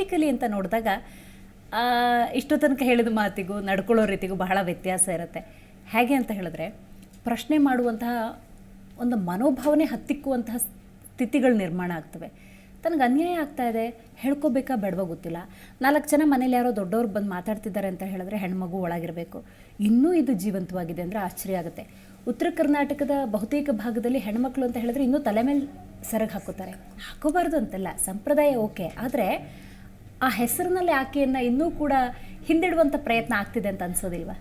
Practically ಅಂತ ನೋಡಿದಾಗ ಇಷ್ಟು ತನಕ ಹೇಳಿದ ಮಾತಿಗೂ ನಡ್ಕೊಳ್ಳೋ ರೀತಿಗೂ ಬಹಳ ವ್ಯತ್ಯಾಸ ಇರುತ್ತೆ. ಹೇಗೆ ಅಂತ ಹೇಳಿದ್ರೆ, ಪ್ರಶ್ನೆ ಮಾಡುವಂತಹ ಒಂದು ಮನೋಭಾವನೆ ಹತ್ತಿಕ್ಕುವಂತಹ ಸ್ಥಿತಿಗಳು ನಿರ್ಮಾಣ ಆಗ್ತವೆ. ತನಗೆ ಅನ್ಯಾಯ ಆಗ್ತಾ ಇದೆ, ಹೇಳ್ಕೋಬೇಕಾ ಬೇಡವಾ ಗೊತ್ತಿಲ್ಲ. ನಾಲ್ಕು ಜನ ಮನೇಲಿ ಯಾರೋ ದೊಡ್ಡವ್ರು ಬಂದು ಮಾತಾಡ್ತಿದ್ದಾರೆ ಅಂತ ಹೇಳಿದ್ರೆ ಹೆಣ್ಮಗು ಒಳಗಿರಬೇಕು. ಇನ್ನೂ ಇದು ಜೀವಂತವಾಗಿದೆ ಅಂದರೆ ಆಶ್ಚರ್ಯ ಆಗುತ್ತೆ. ಉತ್ತರ ಕರ್ನಾಟಕದ ಬಹುತೇಕ ಭಾಗದಲ್ಲಿ ಹೆಣ್ಮಕ್ಳು ಅಂತ ಹೇಳಿದ್ರೆ ಇನ್ನೂ ತಲೆ ಮೇಲೆ ಸರಗ ಹಾಕೋತಾರೆ ಹಾಕೋಬಾರ್ದು ಅಂತಲ್ಲ, ಸಂಪ್ರದಾಯ ಓಕೆ. ಆದರೆ ಆ ಹೆಸರಿನಲ್ಲಿ ಆಕೆಯನ್ನು ಇನ್ನೂ ಕೂಡ ಹಿಂದಿಡುವಂಥ ಪ್ರಯತ್ನ ಆಗ್ತಿದೆ ಅಂತ ಅನ್ಸೋದಿಲ್ವಾ?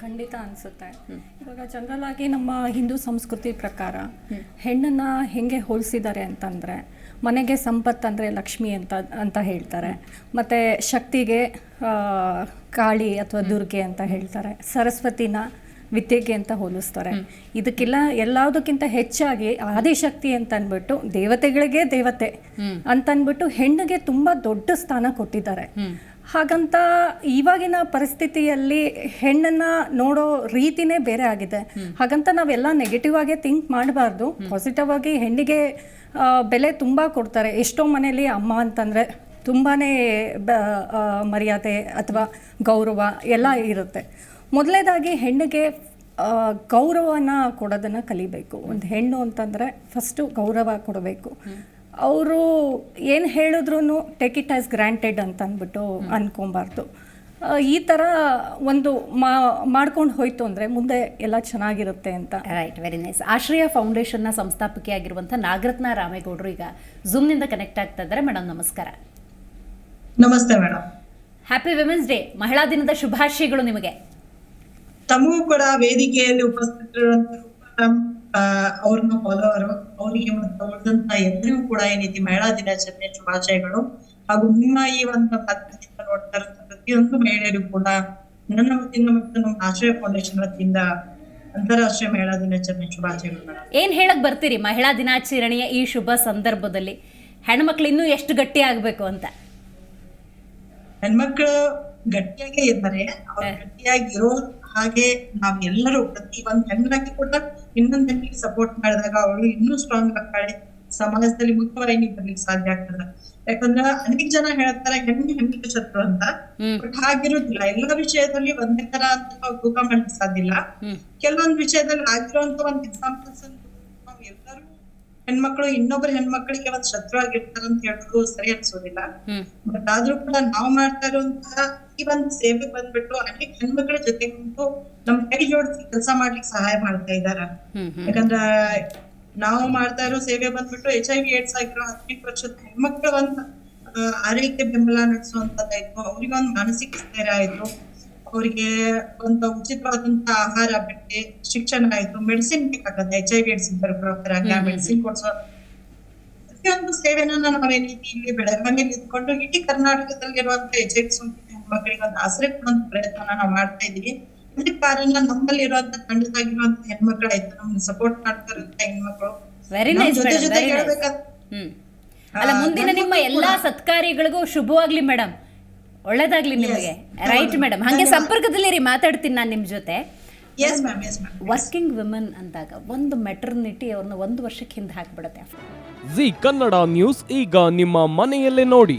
ಖಂಡಿತ ಅನಿಸುತ್ತೆ. ಇವಾಗ ಜನರಲ್ ಆಗಿ ನಮ್ಮ ಹಿಂದೂ ಸಂಸ್ಕೃತಿ ಪ್ರಕಾರ ಹೆಣ್ಣನ್ನ ಹೆಂಗೆ ಹೋಲಿಸಿದ್ದಾರೆ ಅಂತಂದರೆ ಮನೆಗೆ ಸಂಪತ್ತು ಅಂದರೆ ಲಕ್ಷ್ಮಿ ಅಂತ ಅಂತ ಹೇಳ್ತಾರೆ. ಮತ್ತು ಶಕ್ತಿಗೆ ಕಾಳಿ ಅಥವಾ ದುರ್ಗೆ ಅಂತ ಹೇಳ್ತಾರೆ. ಸರಸ್ವತಿನ ವಿದ್ಯೆಗೆ ಅಂತ ಹೋಲಿಸ್ತಾರೆ. ಇದಕ್ಕೆಲ್ಲ ಎಲ್ಲದಕ್ಕಿಂತ ಹೆಚ್ಚಾಗಿ ಆದಿಶಕ್ತಿ ಅಂತ ಅಂದ್ಬಿಟ್ಟು ದೇವತೆಗಳಿಗೆ ದೇವತೆ ಅಂತ ಅಂದ್ಬಿಟ್ಟು ಹೆಣ್ಣಿಗೆ ತುಂಬಾ ದೊಡ್ಡ ಸ್ಥಾನ ಕೊಟ್ಟಿದ್ದಾರೆ. ಹಾಗಂತ ಇವಾಗಿನ ಪರಿಸ್ಥಿತಿಯಲ್ಲಿ ಹೆಣ್ಣನ್ನ ನೋಡೋ ರೀತಿನೇ ಬೇರೆ ಆಗಿದೆ. ಹಾಗಂತ ನಾವೆಲ್ಲ ನೆಗೆಟಿವ್ ಆಗಿ ಥಿಂಕ್ ಮಾಡಬಾರ್ದು. ಪಾಸಿಟಿವ್ ಆಗಿ ಹೆಣ್ಣಿಗೆ ಬೆಲೆ ತುಂಬಾ ಕೊಡ್ತಾರೆ. ಎಷ್ಟೋ ಮನೆಯಲ್ಲಿ ಅಮ್ಮ ಅಂತಂದ್ರೆ ತುಂಬಾ ಮರ್ಯಾದೆ ಅಥವಾ ಗೌರವ ಎಲ್ಲ ಇರುತ್ತೆ. ಮೊದಲನೇದಾಗಿ ಹೆಣ್ಣಿಗೆ ಗೌರವನ ಕೊಡೋದನ್ನು ಕಲಿಬೇಕು. ಒಂದು ಹೆಣ್ಣು ಅಂತಂದರೆ ಫಸ್ಟು ಗೌರವ ಕೊಡಬೇಕು. ಅವರು ಏನು ಹೇಳಿದ್ರು ಟೇಕ್ ಇಟ್ ಆಸ್ ಗ್ರಾಂಟೆಡ್ ಅಂತ ಅಂದ್ಬಿಟ್ಟು ಅನ್ಕೊಬಾರ್ದು. ಈ ಥರ ಒಂದು ಮಾ ಮಾಡ್ಕೊಂಡು ಹೋಯ್ತು ಅಂದರೆ ಮುಂದೆ ಎಲ್ಲ ಚೆನ್ನಾಗಿರುತ್ತೆ ಅಂತ. ರೈಟ್ ವೆರಿ ನೈಸ್ ಆಶ್ರಯ ಫೌಂಡೇಶನ್ನ ಸಂಸ್ಥಾಪಕಿಯಾಗಿರುವಂಥ ನಾಗರತ್ನ ರಾಮೇಗೌಡರು ಈಗ ಝೂಮ್ನಿಂದ ಕನೆಕ್ಟ್ ಆಗ್ತಾ ಇದ್ದಾರೆ. ಮೇಡಮ್ ನಮಸ್ಕಾರ. ನಮಸ್ತೆ ಮೇಡಮ್ ಹ್ಯಾಪಿ ವಿಮೆನ್ಸ್ ಡೇ ಮಹಿಳಾ ದಿನದ ಶುಭಾಶಯಗಳು ನಿಮಗೆ. ತಮಗೂ ಕೂಡ ವೇದಿಕೆಯಲ್ಲಿ ಉಪಸ್ಥಿತರಿರುವಂತ ಮೇಡಮ್ ಅವ್ರನ್ನ ಫಾಲೋವರು ಅವರಿಗೆ ಮತ್ತು ಉಳಿದಂತ ಎಲ್ಲರಿಗೂ ಕೂಡ ಏನೈತಿ ಮಹಿಳಾ ದಿನಾಚರಣೆ ಶುಭಾಶಯಗಳು ಹಾಗೂ ನಿಮ್ಮ ಈ ಒಂದು ಮಾಧ್ಯಮದಿಂದ ನೋಡ್ತಾ ಇರುವಂತ ಪ್ರತಿಯೊಂದು ಮಹಿಳೆಯರು ಕೂಡ ನನ್ನ ವತಿಯಿಂದ ಮತ್ತು ನಮ್ಮ ಆಶ್ರಯ ಫೌಂಡೇಶನ್ ವತಿಯಿಂದ ಅಂತಾರಾಷ್ಟ್ರೀಯ ಮಹಿಳಾ ದಿನಾಚರಣೆ ಶುಭಾಶಯಗಳು ಏನ್ ಏನು ಹೇಳಕ್ ಬರ್ತೀರಿ ಮಹಿಳಾ ದಿನಾಚರಣೆಯ ಈ ಶುಭ ಸಂದರ್ಭದಲ್ಲಿ? ಹೆಣ್ಮಕ್ಳು ಇನ್ನೂ ಎಷ್ಟು ಗಟ್ಟಿ ಆಗ್ಬೇಕು ಅಂತ? ಹೆಣ್ಮಕ್ಳು ಗಟ್ಟಿಯಾಗೇ ಇದ್ದಾರೆ ಅವ್ರು ಗಟ್ಟಿಯಾಗಿರೋ ಹಾಗೆ ನಾವ್ ಎಲ್ಲರೂ ಪ್ರತಿ ಒಂದ್ ಹೆಣ್ಣಾಗಿ ಕೂಡ ಇನ್ನೊಂದ್ ಹೆಣ್ಣಿಗೆ ಸಪೋರ್ಟ್ ಮಾಡಿದಾಗ ಅವಳು ಇನ್ನೂ ಸ್ಟ್ರಾಂಗ್ ಆಗ್ತಾಳೆ ಸಮಾಜದಲ್ಲಿ ಮುಖ್ಯವಾಗಿ ಬರ್ಲಿಕ್ಕೆ ಸಾಧ್ಯ ಆಗ್ತದ. ಯಾಕಂದ್ರ ಅನೇಕ ಜನ ಹೇಳ್ತಾರೆ ಹೆಣ್ಣು ಹೆಣ್ಣಿಗೆ ಶತ್ರು ಅಂತ. ಬಟ್ ಹಾಗಿರುದಿಲ್ಲ. ಎಲ್ಲಾ ವಿಷಯದಲ್ಲಿ ಒಂದೇ ತರ ಅಂತ ನಾವು ತೂಕ ಮಾಡ್ಲಿಕ್ಕೆ ಸಾಧ್ಯ ಇಲ್ಲ. ಕೆಲವೊಂದ್ ವಿಷಯದಲ್ಲಿ ಆಗಿರುವಂತ ಒಂದ್ ಎಕ್ಸಾಂಪಲ್ಸ್ ನಾವು ಎಲ್ಲರೂ ಹೆಣ್ಮಕ್ಳು ಇನ್ನೊಬ್ಬರ ಹೆಣ್ಮಕ್ಳಿಗೆ ಒಂದ್ ಶತ್ರು ಆಗಿರ್ತಾರಂತ ಹೇಳೋದು ಸರಿ ಅನ್ಸೋದಿಲ್ಲ. ಬಟ್ ಆದ್ರೂ ಕೂಡ ನಾವು ಮಾಡ್ತಾ ಇರುವಂತಹ ಈ ಒಂದು ಸೇವೆ ಬಂದ್ಬಿಟ್ಟು ಅನೇಕ ಹೆಣ್ಮಕ್ಳ ಜೊತೆ ಕುಂತು ನಮ್ ಕೈ ಜೋಡಿಸಿ ಕೆಲಸ ಮಾಡ್ಲಿಕ್ಕೆ ಸಹಾಯ ಮಾಡ್ತಾ ಇದಾರ. ಯಾಕಂದ್ರ ನಾವು ಮಾಡ್ತಾ ಇರೋ ಸೇವೆ ಬಂದ್ಬಿಟ್ಟು ಎಚ್ ಐ ವಿ ಏಡ್ಸ್ ಆಗಿರೋ ಹದಿನೆಂಟು ವರ್ಷದ ಹೆಣ್ಮಕ್ಳ ಒಂದು ಆರೈಕೆ ಬೆಂಬಲ ನಡೆಸುವಂತದ್ದಾಯ್ತು ಅವ್ರಿಗೆ ಒಂದ್ ಮಾನಸಿಕ ಸ್ಥೈರ್ಯ ಆಯ್ತು. ಅವ್ರಿಗೆ ಒಂದು ಉಚಿತವಾದಂತ ಆಹಾರ ಬಟ್ಟೆ ಶಿಕ್ಷಣ ಆಯ್ತು. ಮೆಡಿಸಿನ್ ಬೇಕಾಗತ್ತೆ. ಎಚ್ ಐ ವಿ ಏಡ್ಸ್ ಇದ್ದರು ಪ್ರೊಫೆಸರ್ ಮೆಡಿಸಿನ್ ಕೊಡ್ಸೋ ಪ್ರತಿಯೊಂದು ಸೇವೆನ ನಾವೇನಿದ್ದೀವಿ ಇಲ್ಲಿ ಬೆಳಗಾವಿಯಲ್ಲಿ ಇದ್ಕೊಂಡು ಇಡೀ ಕರ್ನಾಟಕದಲ್ಲಿರುವಂತ ಎಚ್ ಎಕ್ಸ್ ಹೆಣ್ಮಕ್ಳಿಗೆ ಒಂದು ಆಸರೆ ಕೊಡುವಂತ ಪ್ರಯತ್ನ ನಾವು ಮಾಡ್ತಾ ಇದೀವಿ ಇಲ್ಲಿ ಕಾರಣ ನಮ್ಮಲ್ಲಿ ಇರುವಂತ ತಂಡದಾಗಿರುವಂತ ಹೆಣ್ಮಕ್ಳು ಆಯ್ತು ನಮ್ಗೆ ಸಪೋರ್ಟ್ ಮಾಡ್ತಾರಂತ ಹೆಣ್ಮಕ್ಳು. ವೆರಿ ನೈಸ್ ಜೊತೆ ಜೊತೆ ಅಲ್ಲ ಮುಂದಿನ ನಿಮ್ಮ ಎಲ್ಲಾ ಸತ್ಕಾರ್ಯಗಳಿಗೂ ಶುಭವಾಗ್ಲಿ ಮೇಡಮ್ ಒಳ್ಳೇದಾಗ್ಲಿ ನಿಮಗೆ. ರೈಟ್ ಮೇಡಮ್ ಹಂಗೆ ಸಂಪರ್ಕದಲ್ಲಿರಿ ಮಾತಾಡ್ತೀನಿ ನಾನು ನಿಮ್ಮ ಜೊತೆ. ವರ್ಕಿಂಗ್ ವಿಮೆನ್ ಅಂದಾಗ ಒಂದು ಮೆಟರ್ನಿಟಿ ಅವ್ರನ್ನ ಒಂದು ವರ್ಷಕ್ಕೆ ಹಿಂದೆ ಹಾಕ್ಬಿಡುತ್ತೆ. ಜಿ ಕನ್ನಡ ನ್ಯೂಸ್ ಈಗ ನಿಮ್ಮ ಮನೆಯಲ್ಲೇ ನೋಡಿ.